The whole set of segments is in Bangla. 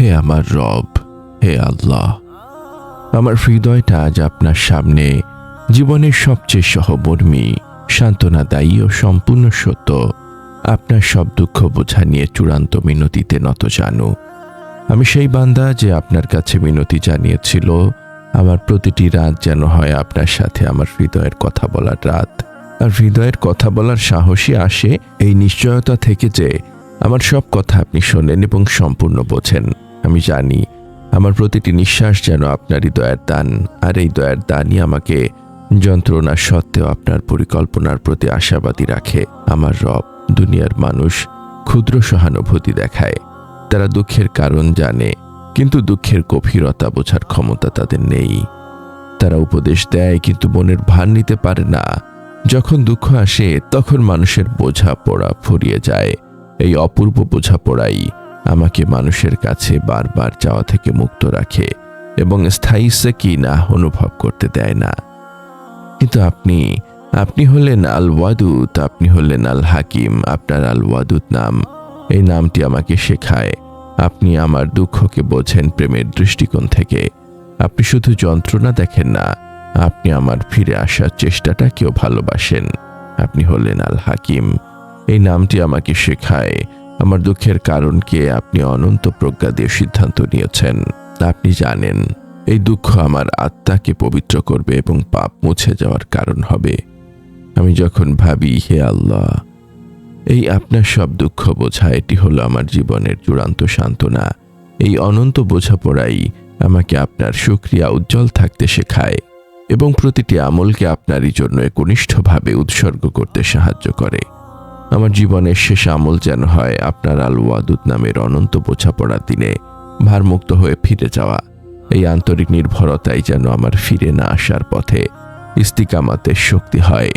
হে আমার রব, হে আল্লাহ, আমার হৃদয়টা আজ আপনার সামনে, জীবনের সবচেয়ে সহবর্মী সান্ত্বনাদায়ী ও সম্পূর্ণ সত্য, আপনার সব দুঃখ বোঝা নিয়ে চূড়ান্ত মিনতিতে নত জানু। আমি সেই বান্দা যে আপনার কাছে মিনতি জানিয়েছিল, আমার প্রতিটি রাত যেন হয় আপনার সাথে আমার হৃদয়ের কথা বলার রাত। আর হৃদয়ের কথা বলার সাহসী আসে এই নিশ্চয়তা থেকে যে আমার সব কথা আপনি শোনেন এবং সম্পূর্ণ বোঝেন। আমি জানি, আমার প্রতিটি নিঃশ্বাস যেন আপনারই দয়ার দান, আর এই দয়ার দানই আমাকে যন্ত্রণা সত্ত্বেও আপনার পরিকল্পনার প্রতি আশাবাদী রাখে। আমার রব, দুনিয়ার মানুষ, ক্ষুদ্র সহানুভূতি দেখায়। তারা দুঃখের কারণ জানে, কিন্তু দুঃখের গভীরতা বোঝার ক্ষমতা তাদের নেই। তারা উপদেশ দেয়, কিন্তু মনের ভার নিতে পারে না। যখন দুঃখ আসে, তখন মানুষের বোঝা পড়া ফুরিয়ে যায়। এই অপূর্ব বোঝা পড়াই আমাকে মানুষের কাছে বারবার যাওয়া থেকে মুক্ত রাখে এবং স্থায়ী সে কি না অনুভব করতে দেয় না। কিন্তু আপনি আপনি হলেন আল ওয়াদুত আপনি হলেন আল হাকিম আপনার আল ওয়াদুত নাম, এই নামটি আমাকে শেখায়। আপনি আমার দুঃখকে বোঝেন প্রেমের দৃষ্টিকোণ থেকে। আপনি শুধু যন্ত্রণা দেখেন না, আপনি আমার ফিরে আসার চেষ্টাটাকেও ভালোবাসেন। আপনি হলেন আল হাকিম এই নামটি আমাকে শেখায়। আমার দুঃখের কারণকে আপনি অনন্ত প্রজ্ঞা দিয়ে সিদ্ধান্ত নিয়েছেন? আপনি জানেন, এই দুঃখ আমার আত্মাকে পবিত্র করবে এবং পাপ মুছে যাওয়ার কারণ হবে। আমি যখন ভাবি, হে আল্লাহ, এই আপনার সব দুঃখ বোঝা, এটি হলো আমার জীবনের চূড়ান্ত সান্ত্বনা। এই অনন্ত বোঝাপড়াই আমাকে আপনার সুক্রিয়া উজ্জ্বল থাকতে শেখায় এবং প্রতিটি আমলকে আপনারই জন্য একনিষ্ঠভাবে উৎসর্গ করতে সাহায্য করে। আমার জীবনের শেষ আমল যেন হয় আপনার আল ওয়াদুদ নামের অনন্ত বোঝাপড়ার দিনে। ভারমুক্ত হয়ে ফিরে যাওয়া। এই আন্তরিক নির্ভরতাই যেন আমার ফিরে না আসার পথে ইস্তিকামাতের শক্তি হয়।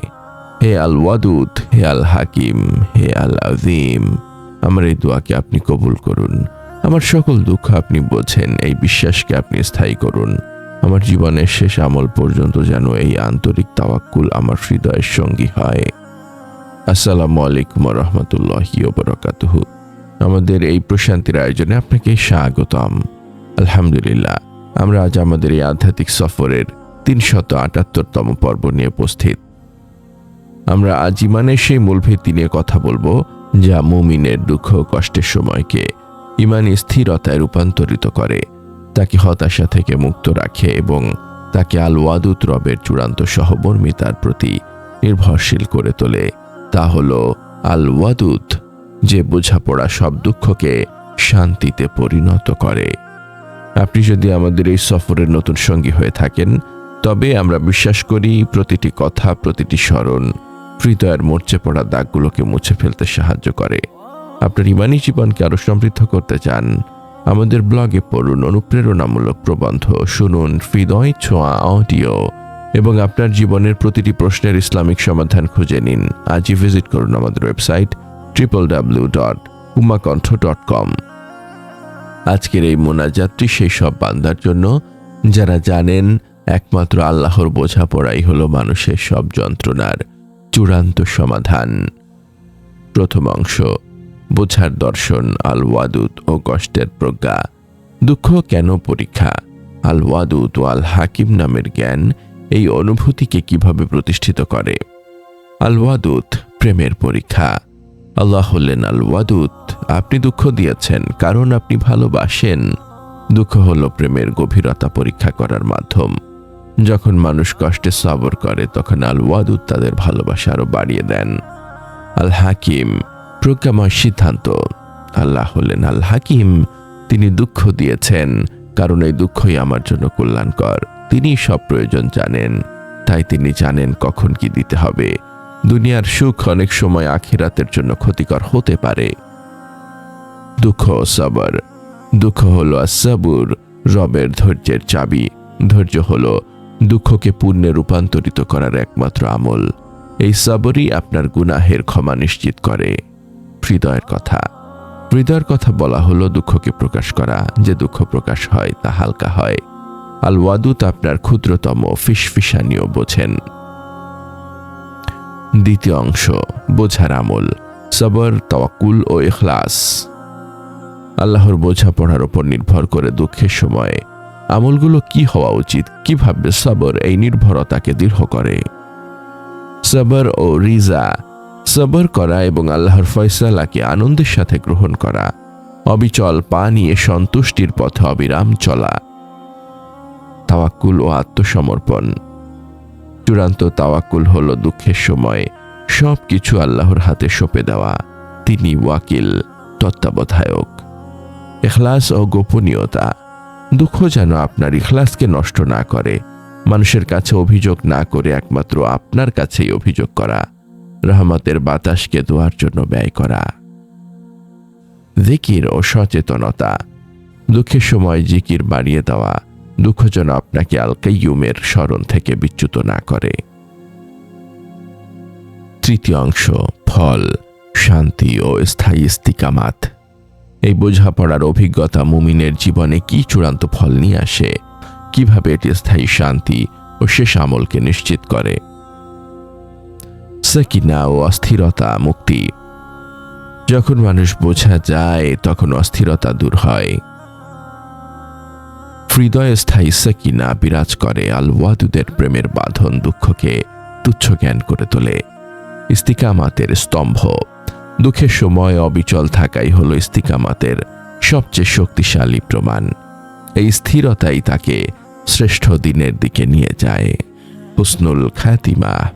হে আল ওয়াদুদ, হে আল হাকিম, হে আল আজিম আমার এই দোয়াকে আপনি কবুল করুন। আমার সকল দুঃখ আপনি বোঝেন, এই বিশ্বাসকে আপনি স্থায়ী করুন। আমার জীবনের শেষ আমল পর্যন্ত যেন এই আন্তরিক তাওয়াক্কুল আমার হৃদয়ের সঙ্গী হয়। আসসালামু রহমতুল্লাহি বরকাতুহু আমাদের এই প্রশান্তির আয়োজনে আপনাকে স্বাগতম। আলহামদুলিল্লাহ, আমরা আজ আমাদের এই আধ্যাত্মিক সফরের তিনশত আটাত্তরতম পর্ব নিয়ে উপস্থিত। আমরা আজ ইমানের সেই মূল ভিত্তি নিয়ে কথা বলব, যা মুমিনের দুঃখ কষ্টের সময়কে ইমানি স্থিরতায় রূপান্তরিত করে, তাকে হতাশা থেকে মুক্ত রাখে এবং তাকে আল ওয়াদুত রবের চূড়ান্ত সহমর্মিতার প্রতি নির্ভরশীল করে তোলে। তা হল আল ওয়াদুত যে বোঝাপড়া সব দুঃখকে শান্তিতে পরিণত করে। আপনি যদি আমাদের এই সফরের নতুন সঙ্গী হয়ে থাকেন, তবে আমরা বিশ্বাস করি প্রতিটি কথা, প্রতিটি স্মরণ হৃদয়ের মরচে পড়া দাগগুলোকে মুছে ফেলতে সাহায্য করে। আপনার ইমানি জীবনকে আরও সমৃদ্ধ করতে চান, আমাদের ব্লগে পড়ুন অনুপ্রেরণামূলক প্রবন্ধ, শুনুন হৃদয় ছোঁয়া অডিও। এবং আপনার জীবনের প্রতিটি প্রশ্নের ইসলামিক সমাধান খুঁজে নিন। আজই ভিজিট করুন আমাদের website triple W dot Umakantha dot com আজকের এই মোনাজাতটি সেই সব বান্দার জন্য, যারা জানেন একমাত্র আল্লাহর বোঝাপড়াই হলো মানুষের সব যন্ত্রণার চূড়ান্ত সমাধান। প্রথম অংশ, বোঝার দর্শন আল ওয়াদুত ও কষ্টের প্রজ্ঞা। দুঃখ কেন পরীক্ষা? আল ওয়াদুত ও আল হাকিম নামের জ্ঞান এই অনুভূতিকে কীভাবে প্রতিষ্ঠিত করে? আল ওয়াদুত প্রেমের পরীক্ষা। আল্লাহ হলেন আল ওয়াদুত আপনি দুঃখ দিয়েছেন, কারণ আপনি ভালোবাসেন। দুঃখ হলো প্রেমের গভীরতা পরীক্ষা করার মাধ্যম। যখন মানুষ কষ্টে সবর করে, তখন আল ওয়াদুদ তাদের ভালোবাসা আরও বাড়িয়ে দেন। আল হাকিম প্রজ্ঞাময় সিদ্ধান্ত। আল্লাহ হলেন আল হাকিম তিনি দুঃখ দিয়েছেন, কারণ এই দুঃখই আমার জন্য কল্যাণকর। তিনি সব প্রয়োজন জানেন। তাই তিনি জানেন কখন কি দিতে হবে। দুনিয়ার সুখ অনেক সময় আখিরাতের জন্য ক্ষতিকর হতে পারে। দুঃখ সবর। দুঃখ হলো আসাবুর রবের ধৈর্যের চাবি। ধৈর্য হলো দুঃখকে পুণ্যে রূপান্তরিত করার একমাত্র আমল। এই সাবরই আপনার গুনাহের ক্ষমা নিশ্চিত করে। হৃদয়ের কথা। হৃদয়ের কথা বলা হলো দুঃখকে প্রকাশ করা। যে দুঃখ প্রকাশ হয় তা হালকা হয়। আল ওয়াদুত আপনার ক্ষুদ্রতম ফিসফিসানিও বোঝেন। দ্বিতীয় অংশ, বোঝার আমল, সবর তওয়াকুল ও ইখলাস। আল্লাহর বোঝাপড়ার ওপর নির্ভর করে দুঃখের সময় আমলগুলো কি হওয়া উচিত, কীভাবে সবর এই নির্ভরতাকে দৃঢ় করে। সবর ও রিজা, সবর করা এবং আল্লাহর ফয়সালাকে আনন্দের সাথে গ্রহণ করা, অবিচল পা নিয়ে সন্তুষ্টির পথে অবিরাম চলা। তাওয়াক্কুল ও আত্মসমর্পণ। চূড়ান্ত তাওয়াক্কুল হল দুঃখের সময় সব কিছু আল্লাহর হাতে সঁপে দেওয়া। তিনি ওয়াকিল, তত্ত্বাবধায়ক। এখলাস ও গোপনীয়তা, দুঃখ যেন আপনার ইখলাসকে নষ্ট না করে, মানুষের কাছে অভিযোগ না করে একমাত্র আপনার কাছেই অভিযোগ করা, রহমতের বাতাসকে দোয়ার জন্য ব্যয় করা। জিকির ও সচেতনতা, দুঃখের সময় জিকির বাড়িয়ে দেওয়া দুঃখ যেন আপনাকে আলকাইয়ুমের স্মরণ থেকে বিচ্যুত না করে। তৃতীয় অংশ, ফল, শান্তি ও স্থায়ী ইস্তিকামাত। এই বোঝাপড়ার অভিজ্ঞতা মুমিনের জীবনে কি চূড়ান্ত ফল নিয়ে আসে? কীভাবে এটি স্থায়ী শান্তি ও শেষ আমলকে নিশ্চিত করে? সাকিনা ও অস্থিরতা মুক্তি। যখন মানুষ বোঝা যায়, তখন অস্থিরতা দূর হয়। হৃদয়ে স্থায়ী সাকিনা বিরাজ করে আল ওয়াদুদের প্রেমের বাঁধন দুঃখকে তুচ্ছ জ্ঞান করে তোলে। ইস্তিকামাতের স্তম্ভ। দুঃখের সময় অবিচল থাকাই হল ইস্তিকামাতের সবচেয়ে শক্তিশালী প্রমাণ। এই স্থিরতাই তাকে শ্রেষ্ঠ দিনের দিকে নিয়ে যায়। হুসনুল খাতিমা।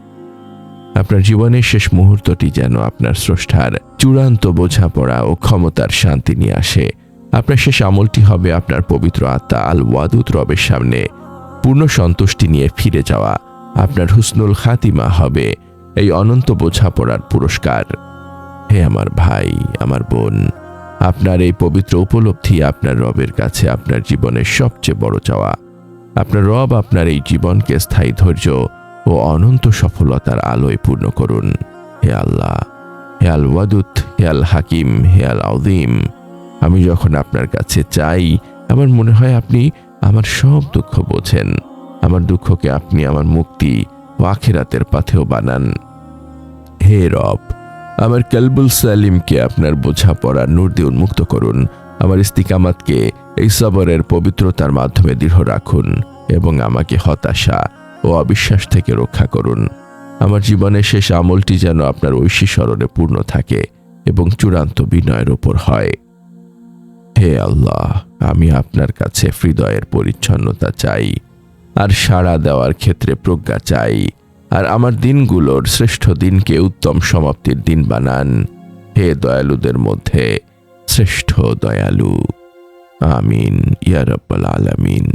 আপনার জীবনের শেষ মুহূর্তটি যেন আপনার স্রষ্টার চূড়ান্ত বোঝাপড়া ও ক্ষমতার শান্তি নিয়ে আসে। আপনার শেষ আমলটি হবে আপনার পবিত্র আত্মা আল ওয়াদুত রবের সামনে। পূর্ণ সন্তুষ্টি নিয়ে ফিরে যাওয়া আপনার হুসনুল খাতিমা হবে এই অনন্ত বোঝাপড়ার পুরস্কার। হে আমার ভাই, আমার বোন, আপনার এই পবিত্র উপলব্ধি আপনার রবের কাছে আপনার জীবনের সবচেয়ে বড় চাওয়া। আপনার রব আপনার এই জীবনকে স্থায়ী ধৈর্য ও অনন্ত সফলতার আলোয় পূর্ণ করুন। হে আল্লাহ, হে আল ওয়াদুত হে আল হাকিম হে আল আউদিম আমি যখন আপনার কাছে চাই, আমার মনে হয় আপনি আমার সব দুঃখ বোঝেন। আমার দুঃখকে আপনি আমার মুক্তি ও আখিরাতের পাথেও বানান। হে রব, আমার কালবুল সালিমকে আপনার বোঝাপড়া নূর দিয়ে উন্মুক্ত করুন। আমার ইস্তিকামাতকে এই সবরের পবিত্রতার মাধ্যমে দৃঢ় রাখুন এবং আমাকে হতাশা ও অবিশ্বাস থেকে রক্ষা করুন। আমার জীবনের শেষ আমলটি যেন আপনার ঐশী স্মরণে পূর্ণ থাকে এবং চূড়ান্ত বিনয়ের ওপর হয়। হে আল্লাহ, আমি আপনার কাছে হৃদয়ের পরিচ্ছন্নতা চাই, আর সাড়া দেওয়ার ক্ষেত্রে প্রজ্ঞা চাই, আর আমার দিনগুলোর শ্রেষ্ঠ দিনকে উত্তম সমাপ্তির দিন বানান। হে দয়ালুদের মধ্যে শ্রেষ্ঠ দয়ালু। আমিন ইয়ারব্বাল আলামিন।